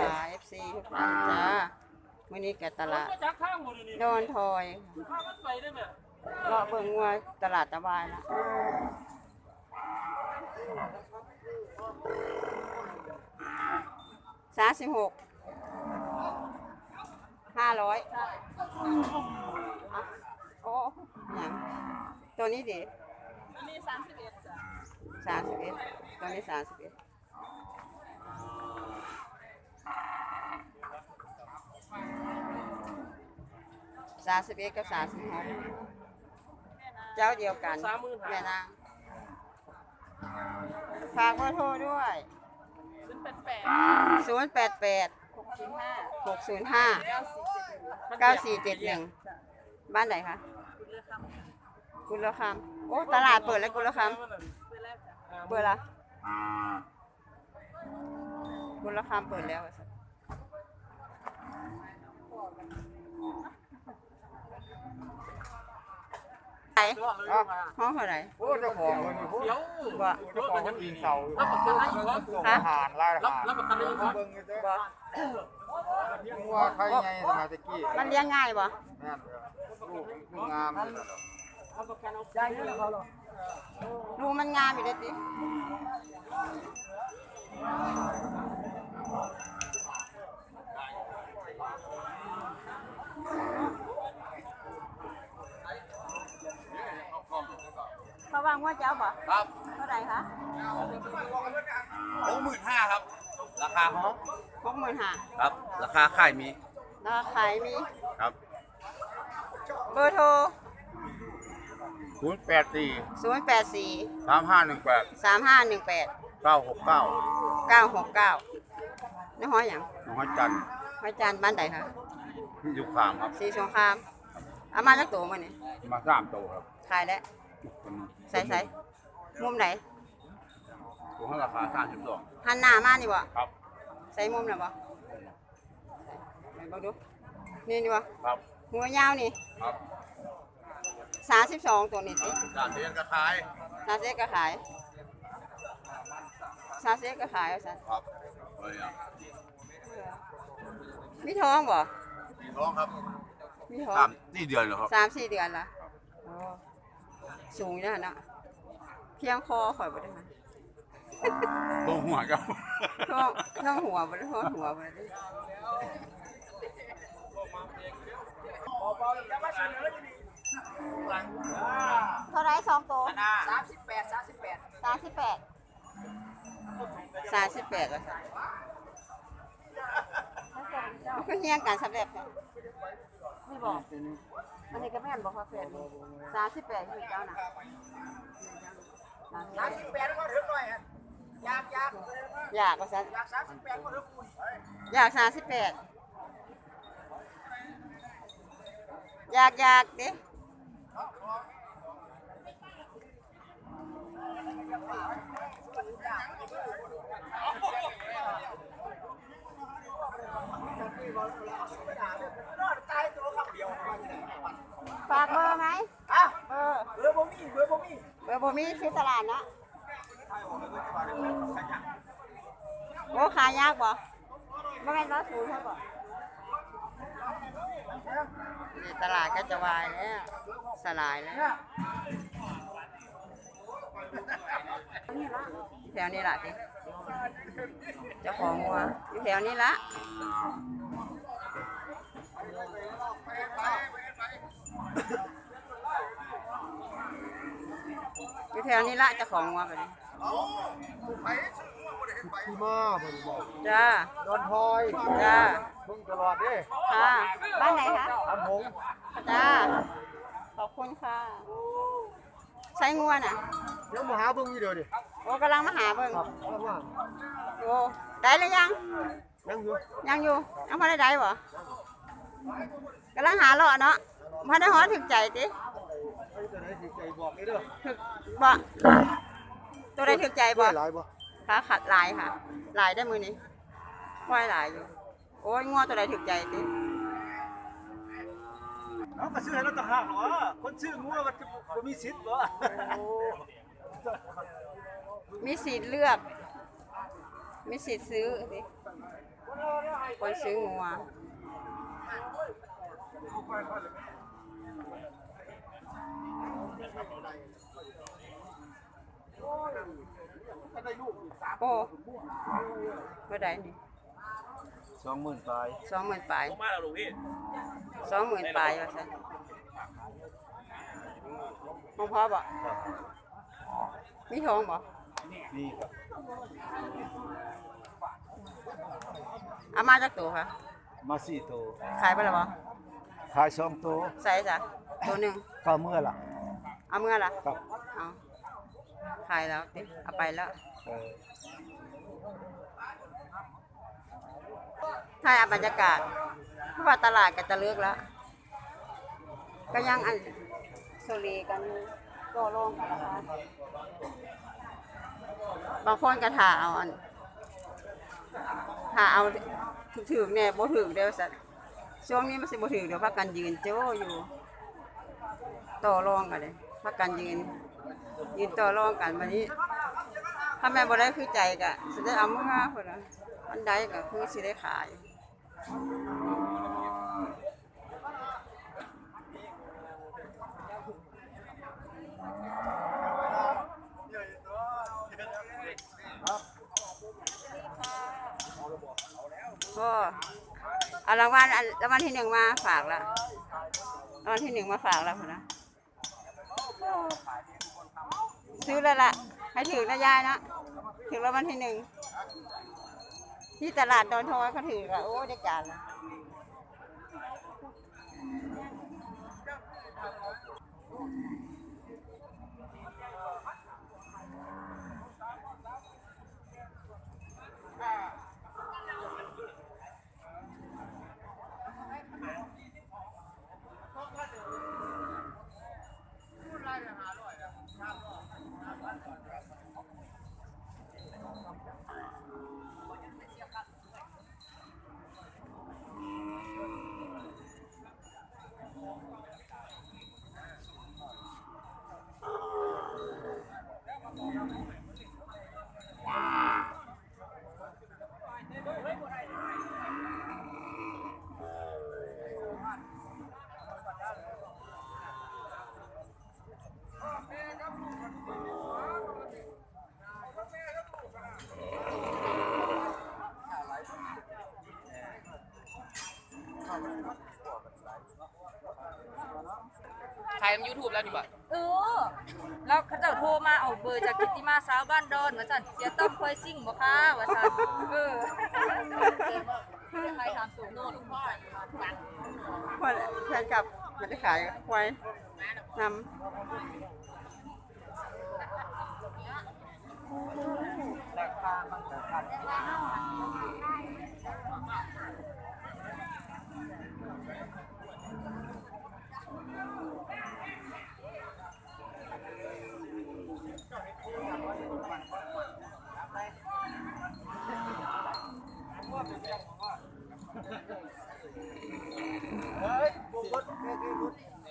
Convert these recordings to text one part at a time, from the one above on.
ค่ะ FC ทุกท่านจ้ามื้อนี้ก็ตลาดจักข้างหมดเลยนี่โดนทอยข้ามันไปได้ไหมเลาะเบิ่งงัวตลาดตะวายละสามสิบหกห้าร้อยอะโอ้หยังตัวนี้ดิอันนี้สามสิบเอ็ดจ้ะสามสิบเอ็ดตัวนี้สามสิบเอ็ด สามสิบเอ็ดกับสามสิบหกเจ้าเดียวกันสามหมื่นแม่ห้านางฝากเบอร์โทรด้วย ศูนย์แปดแปดศูนย์แปดแปดหกศูนย์ห้าหกศูนย์ห้าเก้าสี่เจ็ดหนึ่งเก้าสี่เจ็ดหนึ่งบ้านไหนคะคุณเลือกคำกุลคำโอ้ตลาดเปิดแล้วกุลคเวลาจ้ะำเปิดละกุลคำเปิดแล้ว ไหนห้องเท่าไหร่โอ้เจ้าของมันนี่เดี๋ยวบ่เจ้าของมันยิงเสารับประกันได้อีกครับส่งอาหารล่าอารับหารรับประกันได้อีกครับเบิ่งอยู่เด้อบ่มึงว่าใครไงมาตะกี้มันเลี้ยงง่ายบ่แม่นเด้อลูกลูกงามนี่รับประกันเอาได้เงินเขาหรอรูมันงามอยู่เด้อติเขา วางว่าเจ้าบ่ครับเท่าไหร่คะหกหมื่นห้าครับ ราคาฮอหกหมื่นห้าครับ ราคาค่ายมีราคาขายมีครับ เบอร์โทรศูนย์แปดสี่ศูนย์แปดสี่สามห้าหนึ่งแปดสามห้าหนึ่งแปดเก้าหกเก้าเก้าหกเก้านี่ห้อยอย่างน้องจันทร์ห้อยจานบ้านใดคะที่อยู่ขามครับสีสงครามเอามาจากตัวมันนี่มาสามตัวครับขายแล้วตัวนี้ ใส่ใส่มุมไหนตัวให้ราคาสามสิบสองหันหน้ามานี่บ่ครับ ใส่มุมน่ะบ่ไหนบอกดูนี่นี่บ่ครับหัวยาวนี่ครับสามสิบสองตัวนี่สิจานเรียนก็ขายสามสิบเอ็ดก็ขายสามสิบเอ็ดก็ขายเอาซะครับเลยอะมีท้องบ่มีท้องครับมีท้องสามนี่เดือนเหรอครับสามสี่เดือนละโอ้ สูงอยู่นะเนาะเพียงคอข่อยบ่ได้ค่ะตัวหัวครับช่วงช่วงหัวบ่ได้ช่วงหัวบ่ได้เท่าไรสองตัวสามสิบแปดสามสิบแปดสามสิบแปดสามสิบแปดก็มั นก็เฮี้ยงกันสำเร็จค่ะไม่บอก อันนี้ก็แม่นบอกว่าแฟนนี่สามสิบแปดคือเจ้าน่ะสามสิบแปดก็ถึงหน่อยฮะอยากอยากอยากก็สันอยากสามสิบแปดก็ถึงคุณอยากสามสิบแปดอยากอยากดิ ตายตัวคำเดียว ฝากเบอร์ไหมอะเบอร์เบอร์บ่มีเบอร์บ่มีเบอร์บ่มีซื้อตลาดนะโอ้ขายยากบ่ไม่แม่นร้อยศูนย์ใช่บ่นี่ตลาดก็จะวายแล้วสลายแล้วแถวนี้ละพี่เจ้าของวัวอยู่แถวนี้ละ อยู่แถวนี้ละเจ้าของวัวไปเลยพี่มาเพิ่นบอกจ้า ดอนทอยจ้าเพิ่งตลอดเด้ค่ะ บ้านไหนคะ ทำหงจ้า ขอบคุณค่ะ ใช้งัวน่ะ เดี๋ยวมาหาเบิ่งอยู่เดี๋ยวดิโอ้กำลังมาหาเบิ่งครับเอาว่าโอ้ได้หรือยัง ยังอยู่ยังอยู่ยังพอได้ได้บ่ กำลังหาเลาะเนาะพอได้หอถึกใจติไอ้ตัวไหนสิใจบอกนี่เด้อถึกบ่ตัวใดถึกใจบ่หลายบ่ค่ะขัดหลายค่ะหลายได้มือนี้ค่อยหลายอยู่ โอ้ยงัวตัวใดถึกใจติเอาก็ซื้อให้เราต่างหากเหรอคนซื้องัวมันบ่มีสิทธิ์บ่มีสิทธิ์เลือก มีสิทธิ์ซื้อสิวคนซื้องัว โอ้เมื่อใดนี่สองหมื่นปลายสองหมื่นปลายผมมาแล้วลูกพี่สองหมื่นปลายว่าซั่นมองพอบ่มีทองบ่นี่ครับเอามาจากตัวค่ะ มาสี่ตัวขายไปแล้วบ่ ขายสองตัวใส่จ้ะตัวหนึ่งเข้าเมื่อล่ะเอาเมื่อล่ะครับเอาขายแล้วติเอาไปแล้วเออถ่ายเอาบรรยากาศเพราะว่าตลาดก็จะเลิกแล้ว ก็ยังอันโซลีกันโตโลงกันนะคะบางคนก็ถ่าเอาอันถ่าเอาถึกๆเนี่ยบ่ถึกเด้อสัตว์ ช่วงนี้มันสิบ่ถึกเดี๋ยวพักกันยืนโจ้อยู่ ต่อรองกันเลยพักกันยืน ยืนต่อรองกันวันนี้ ถ้าแม่บ่ได้คือใจก็สิได้เอามือพุ่นน่ะอันใดก็คือสิได้ขายก็ เอารางวัลอันรางวัลที่หนึ่งมาฝากละรางวัลที่หนึ่งมาฝากแล้วนนะซื้อแล้วล่ะให้ถือนะยายนะถือรางวัลที่หนึ่งที่ตลาดดอนทอยเขาถือละโอ้ได้การละ ถ่ายทำยูทูบแล้วนี่บ่เออ แล้วเขาเจ้าโทรมาเอาเบอร์จากกิตติมาสาวบ้านดอนว่าสั่นเสียต้อมเคยซิ่งบ่คะว่าสั่นเออใครทำตัวโน่นเพื่อนแฟนกลับมันจะขายควายนำ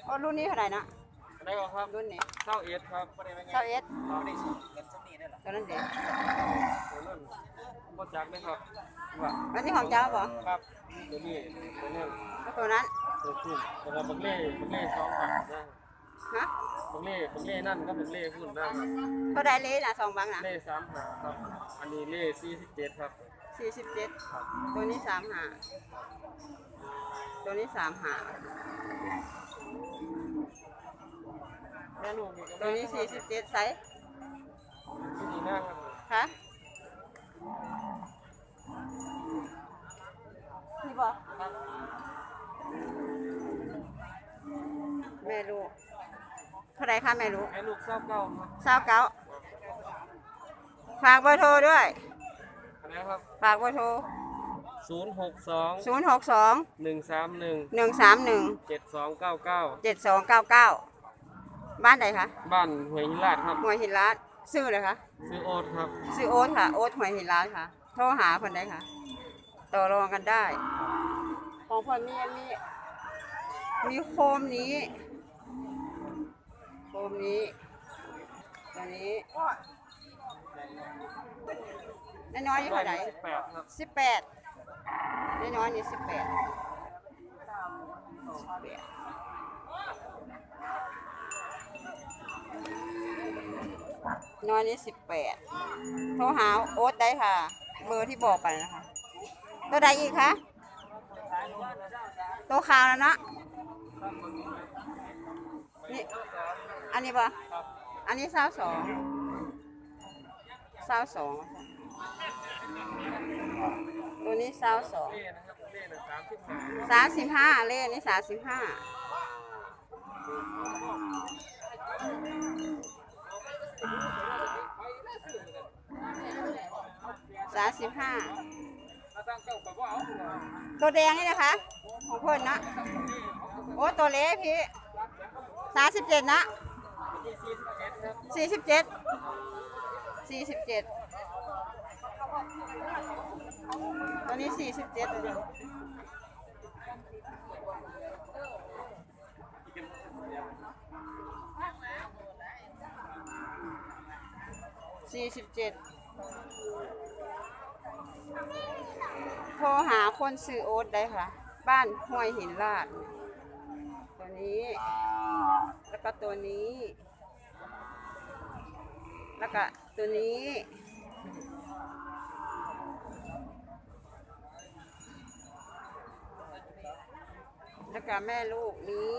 โอ้รุ่นนี้เท่าไหร่นะได้ก็ครับรุ่นนี้เก้าเอสครับเก้าเอสไม่ได้สูงเงินสำนีได้หรอตัวนั้นเด็กตัวนั้นบ่จักเลยครับว่าอันนี้ของเจ้าบ่ครับตัวนี้ตัวนี้แล้วตัวนั้นตัวขึ้นแล้วก็บักเล่บักเล่สองบาทนะฮะบักเล่บักเล่นั่นก็บักเล่ขึ้นนะครับเท่าไดเลยนะสองบังนะเล่สามหาครับ อันนี้เล่สี่สิบเจ็ดครับสี่สิบเจ็ดตัวนี้สามหาตัวนี้สามหาแม่ ลูกนี่ก็ตัวนี้สี่สิบเจ็ดไซส์ที่ดีหน้าครับคะนี่บ่แม่ลูกเท่าไหรคะแม่ลูกแม่ลูกเศร้าเก้าครับสาวเก้าฝากเบอร์โทรด้วยอันนี้ครับฝากเบอร์โทรศูนย์หกสองศูนย์หกสองหนึ่งสามหนึ่งหนึ่งสามหนึ่งเจ็ดสองเก้าเก้าเจ็ดสองเก้าเก้า บ้านใดคะบ้านห้วยหินลาดครับหวยหินล้านซื้อเลยคะซื้อโอ๊ตครับซื้อโอ๊ตค่ะ โอ๊ตหวยหินล้านค่ะ โทรหาคนได้ค่ะ ต่อรองกันได้ ของคนมีอันนี้ มีโคมนี้ โคมนี้ตัวนี้น้อยๆนี่เท่าไหร่สิบแปดครับสิบแปดน้อยๆนี่สิบแปดสิบแปด น้อยนี่สิบแปดโทรหาโอ๊ตได้ค่ะ เบอร์ที่บอกไปนะคะ ตัวใดอีกคะตัวขาวแล้วเนาะนี่อันนี้ปะอันนี้สาวสองสาวสองตัวนี้สาวสองสามสิบห้าเลขนี้สามสิบห้า สามสิบห้าตัวแดงนี่นะคะ ของเพิ่นนะโอ้ตัวเล็กพี่สามสิบเจ็ดนะสี่สิบเจ็ดสี่สิบเจ็ดตัวนี้สี่สิบเจ็ดเลยสี่สิบเจ็ด โทรหาคนซื้อโอ๊ตได้ค่ะ บ้านห้วยหินลาด ตัวนี้ แล้วก็ตัวนี้ แล้วก็ตัวนี้แล้วก็แม่ลูกนี้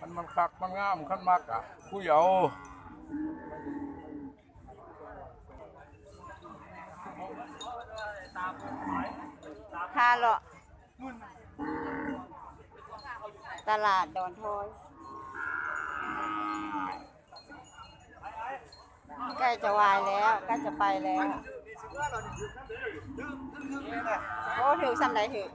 มันมันคักมันงามขั้นมักอะผู้เยาว์ พาเลาะตลาดดอนทอยใกล้จะวายแล้วใกล้จะไปแล้วโอ้ถือซ้ำไหนถือ